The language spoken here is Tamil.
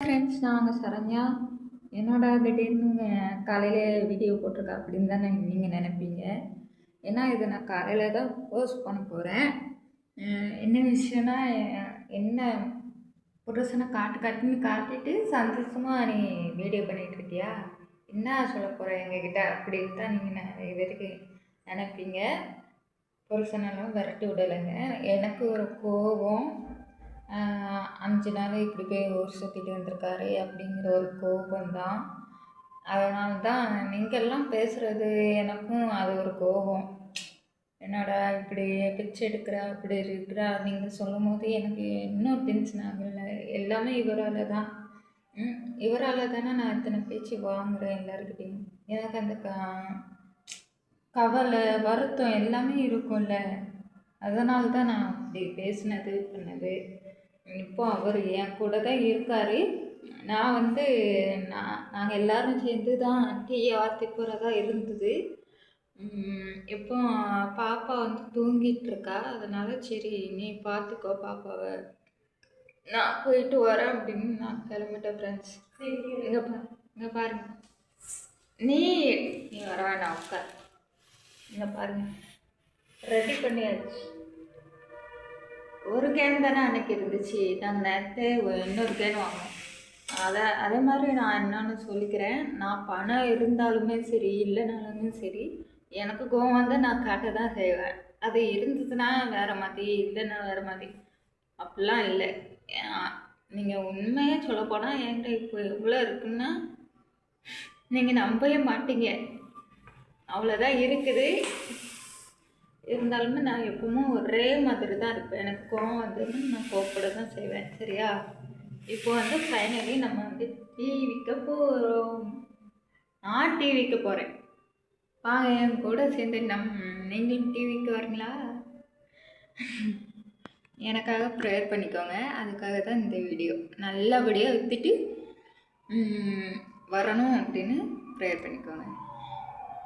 ஃப்ரெண்ட்ஸ் நாங்கள் சரண்யா. என்னோட திடீர்னு காலையில் வீடியோ போட்டிருக்கா அப்படின்னு தான் நீங்கள் நினைப்பீங்க. ஏன்னா இதை நான் காலையில் தான் போஸ்ட் பண்ண போகிறேன் என்ன விஷயம்னா என்ன புருஷனை காட்டு காட்டுன்னு காட்டிட்டு சந்தோஷமாக நீ வீடியோ பண்ணிகிட்ருக்கியா என்ன சொல்ல போகிற எங்ககிட்ட அப்படின்னு தான் நீங்கள் நிறைய பேருக்கு நினைப்பீங்க. புருஷனெல்லாம் விரட்டி விடலைங்க. எனக்கு ஒரு கோபம். அஞ்சு நாள் இப்படி போய் ஊர் சுற்றிட்டு வந்திருக்காரு அப்படிங்கிற ஒரு கோபம்தான். அதனால தான் நீங்கள்லாம் பேசுகிறது எனக்கும் அது ஒரு கோபம். என்னடா இப்படி பிச்சை எடுக்கிறா இப்படி இருக்கிறா நீங்கள் சொல்லும் போது எனக்கு இன்னும் டென்ஷன் ஆகல. எல்லாமே இவரால் தான் இவரால் தானே நான் இத்தனை பேச்சு வாங்குறேன் எல்லாருக்கிட்டையும் எனக்கு அந்த க கவலை வருத்தம் எல்லாமே இருக்கும்ல. அதனால தான் நான் அப்படி பேசினது பண்ணது. இப்போ அவர் என் கூட தான் இருக்கார். நான் வந்து நான் நாங்கள் எல்லாரும் சேர்ந்து தான் டீயை வாத்தி போகிறதா இருந்தது இப்போ பாப்பா வந்து தூங்கிட்டு இருக்கா அதனால சரி நீ பார்த்துக்கோ பாப்பாவை. நான் போயிட்டு வரேன் அப்படின்னு நான் கிளம்பிட்டேன் ஃப்ரெண்ட்ஸ் இங்கே பா இங்கே பாருங்க. நீ நீ வர வேணாம் உட்கார். இங்கே பாருங்க. ரெடி பண்ணியாச்சு. ஒரு கேன் தானே அன்னைக்கு இருந்துச்சு. நாங்கள் நேரத்தை இன்னொரு கேன் வாங்கினோம் அதை அதே மாதிரி நான் என்னன்னு சொல்லிக்கிறேன். நான் பணம் இருந்தாலுமே சரி இல்லைனாலுமே சரி எனக்கு கோவம் வந்து நான் காட்ட தான் செய்வேன். அது இருந்ததுன்னா வேறு மாதிரி இல்லைன்னா வேறு மாதிரி. அப்படிலாம் இல்லை. நீங்கள் உண்மையாக சொல்லப்போனால் என்கிட்ட இப்போ எவ்வளோ இருக்குன்னா நீங்கள் நம்பவே மாட்டீங்க. அவ்வளோதான் இருக்குது. இருந்தாலுமே நான் எப்பவுமே ஒரே மாதிரி தான் இருப்பேன். எனக்கு கோவம் வந்ததுன்னு நான் கோவப்பட தான் செய்வேன். சரியா? இப்போ வந்து ஃபைனலி நம்ம வந்து டீ விற்க போகிறோம் நான் டீ விற்க போகிறேன் வாங்க என் கூட சேர்ந்து நம் நீங்களும் டீ விற்க வரீங்களா? எனக்காக ப்ரேயர் பண்ணிக்கோங்க. அதுக்காக தான் இந்த வீடியோ நல்லபடியாக விற்றுட்டு வரணும் அப்படின்னு ப்ரேயர் பண்ணிக்கோங்க.